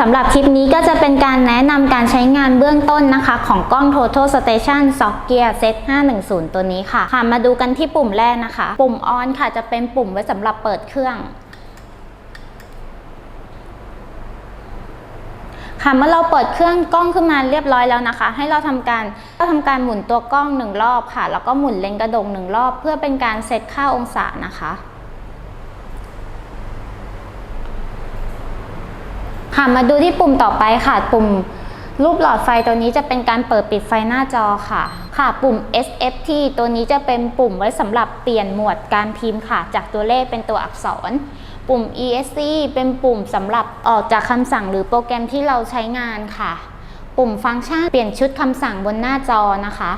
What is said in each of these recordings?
สำหรับคลิปนี้ก็จะเป็นการแนะนำการใช้งานเบื้องต้นนะคะ ของกล้อง Total Station s o c Gear Set 510 ตัวนี้ค่ะค่ะมาดูกันที่ปุ่มแรกนะคะ ปุ่ม On ค่ะจะเป็นปุ่มไว้สำหรับเปิดเครื่องค่ะเมื่อเราเปิดเครื่องกล้องขึ้นมาเรียบร้อยแล้วนะคะ ให้เราทำการก็ทำการหมุนตัวกล้องหนึ่งรอบค่ะ แล้วก็หมุนเลนส์กระดกหนึ่งรอบ เพื่อเป็นการเซตค่าองศานะคะ ค่ะมาดูที่ปุ่มต่อไปค่ะ ปุ่มรูปหลอดไฟตัวนี้จะเป็นการเปิดปิดไฟหน้าจอค่ะ ค่ะ ปุ่ม SFT ตัวนี้จะเป็นปุ่มไว้สำหรับเปลี่ยนหมวดการพิมพ์ค่ะ จากตัวเลขเป็นตัวอักษร ปุ่ม ESC เป็นปุ่มสำหรับออกจากคำสั่งหรือโปรแกรมที่เราใช้งานค่ะ ปุ่มฟังก์ชันเปลี่ยนชุดคำสั่งบนหน้าจอนะคะ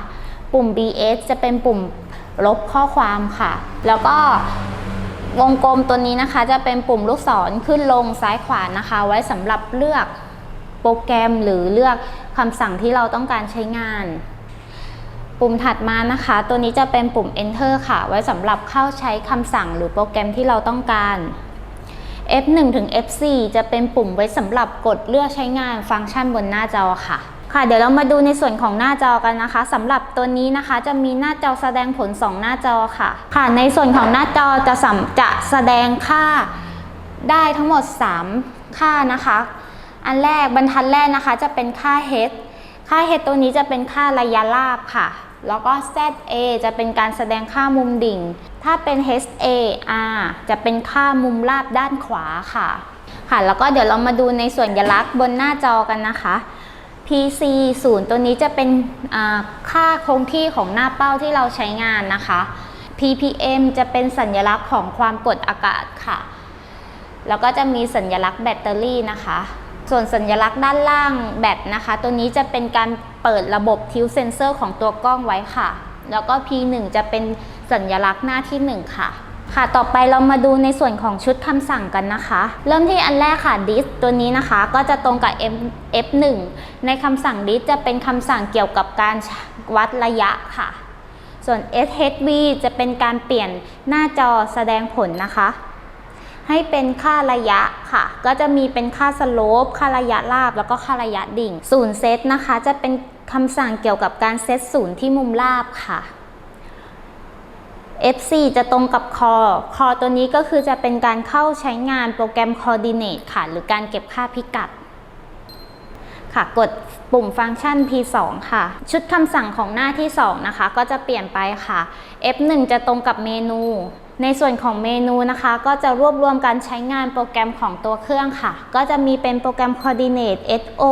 ปุ่ม BS จะเป็นปุ่มลบข้อความค่ะ แล้วก็ วงกลมตัวนี้นะคะจะเป็นปุ่มลูกศรขึ้นลงซ้ายขวานะคะ ไว้สำหรับเลือกโปรแกรมหรือเลือกคำสั่งที่เราต้องการใช้งาน ปุ่มถัดมานะคะ ตัวนี้จะเป็นปุ่ม enter ค่ะ ไว้สำหรับเข้าใช้คำสั่งหรือโปรแกรมที่เราต้องการ F1 ถึง F4 จะเป็นปุ่มไว้สำหรับกดเลือกใช้งานฟังก์ชันบนหน้าจอค่ะ ค่ะเดี๋ยวเรามาดูในส่วนของหน้าจอกันนะคะสำหรับตัวนี้นะคะจะมีหน้าจอแสดงผล 2 หน้าจอค่ะ ค่ะในส่วนของหน้าจอจะสำจะแสดงค่าได้ทั้งหมด 3 ค่านะคะ อันแรกบรรทัดแรกนะคะจะเป็นค่า h ค่า h ตัวนี้จะเป็นค่าระยะราบค่ะ แล้วก็ ZA จะเป็นการแสดงค่ามุมดิ่ง ถ้าเป็น HAR จะเป็นค่ามุมราบด้านขวาค่ะ ค่ะ แล้วก็เดี๋ยวเรามาดูในส่วนสัญลักษณ์บนหน้าจอกันนะคะ PC 0 ตัวนี้จะเป็นค่าคงที่ของหน้าเป้าที่เราใช้งานนะคะ ppm จะเป็นสัญลักษณ์ของความกดอากาศค่ะ แล้วก็จะมีสัญลักษณ์แบตเตอรี่นะคะ ส่วนสัญลักษณ์ด้านล่างแบตนะคะ ตัวนี้จะเป็นการเปิดระบบทิวเซนเซอร์ของตัวกล้องไว้ค่ะ แล้วก็ P1 จะเป็นสัญลักษณ์หน้าที่ 1 ค่ะ ค่ะต่อไปเรามาดูในส่วนของชุดคำสั่งกันนะคะ เริ่มที่อันแรกค่ะ dis ตัวนี้นะคะก็จะตรงกับ f1 ในคำสั่ง dis จะเป็นคำสั่งเกี่ยวกับการวัดระยะค่ะ ส่วน SHV จะเป็นการเปลี่ยนหน้าจอแสดงผลนะคะ ให้เป็นค่าระยะค่ะ ก็จะมีเป็นค่าสโลปค่าระยะราบ แล้วก็ค่าระยะดิ่งศูนย์เซตนะคะ จะเป็นคำสั่งเกี่ยวกับการเซตศูนย์ที่มุมราบค่ะ F4 จะตรงกับ core core ตัวนี้ก็คือจะเป็นการเข้าใช้งานโปรแกรม coordinate ค่ะ หรือการเก็บค่าพิกัด ค่ะ กดปุ่มฟังก์ชัน P2 ค่ะ ชุดคำสั่งของหน้าที่ 2 นะคะ ก็จะเปลี่ยนไปค่ะ F1 จะตรงกับเมนู ในส่วนของเมนูนะคะ ก็จะรวบรวมการใช้งานโปรแกรมของตัวเครื่องค่ะ ก็จะมีเป็นโปรแกรม coordinate SO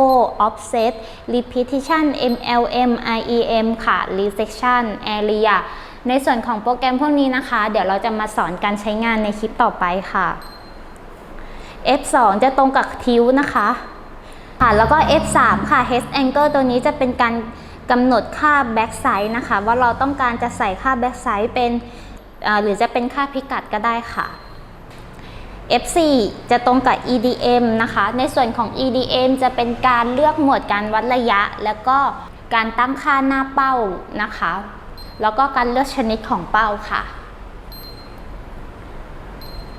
offset repetition MLM IEM ค่ะ resection area ในส่วนของโปรแกรมพวกนี้นะคะ เดี๋ยวเราจะมาสอนการใช้งานในคลิปต่อไปค่ะ F2 จะตรงกับทิวนะคะค่ะแล้วก็ F3 ค่ะ H Angle ตัวนี้จะเป็นการกำหนดค่า back size นะคะ ว่าเราต้องการจะใส่ค่า back size เป็นหรือจะเป็นค่าพิกัดก็ได้ค่ะ F4 จะตรงกับ EDM นะคะ ในส่วนของ EDM จะเป็นการเลือกหมวดการวัดระยะ แล้วก็การตั้งค่าหน้าเป้านะคะ แล้วก็การเลือกชนิดของเป้าค่ะ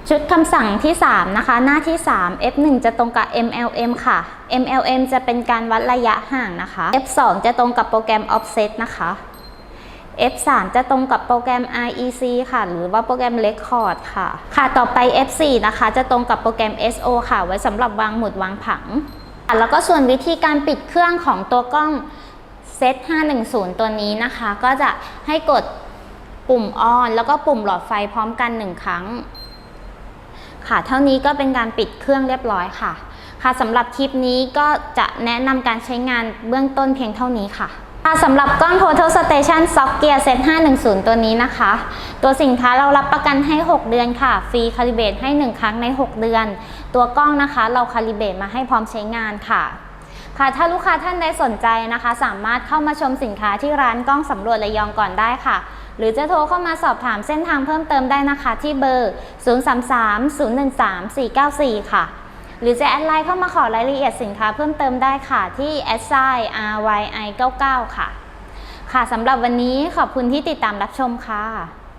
ชุดคำสั่งที่ 3 นะคะ หน้าที่ 3 F1 จะตรงกับ MLM ค่ะ MLM จะเป็นการวัดระยะห่างนะคะ F2 จะตรงกับโปรแกรม Offset นะคะ F3 จะตรงกับโปรแกรม REC ค่ะ หรือว่าโปรแกรม Record ค่ะ ค่ะต่อไป F4 นะคะ จะตรงกับโปรแกรม SO ค่ะ ไว้สำหรับวางหมุดวางผัง แล้วก็ส่วนวิธีการปิดเครื่องของตัวกล้อง เซต510 ตัวนี้นะคะ ก็จะให้กดปุ่ม on แล้วก็ปุ่มหลอดไฟพร้อมกัน 1 ครั้ง ค่ะ เท่านี้ก็เป็นการปิดเครื่องเรียบร้อยค่ะ ค่ะสำหรับคลิปนี้ก็จะแนะนำการใช้งานเบื้องต้นเพียงเท่านี้ค่ะค่ะสำหรับกล้อง Total Station Sock Gear Set 510 ตัวนี้นะคะ ตัวสินค้าเรารับประกันให้ 6 เดือนค่ะ ฟรีคาลิเบตให้ 1 ครั้งใน 6 เดือน ตัวกล้องนะคะ เราคาลิเบตมาให้พร้อมใช้งานค่ะ ค่ะถ้าลูกค้าท่านใดสนใจนะคะ สามารถเข้ามาชมสินค้าที่ร้านกล้องสำรวจระยองก่อนได้ค่ะ หรือจะโทรเข้ามาสอบถามเส้นทางเพิ่มเติมได้นะคะที่เบอร์ 033-013-494 ค่ะ หรือจะแอดไลน์เข้ามาขอรายละเอียดสินค้าเพิ่มเติมได้ค่ะ ที่ s i ryi99 ค่ะ ค่ะสำหรับวันนี้ขอบคุณที่ติดตามรับชมค่ะ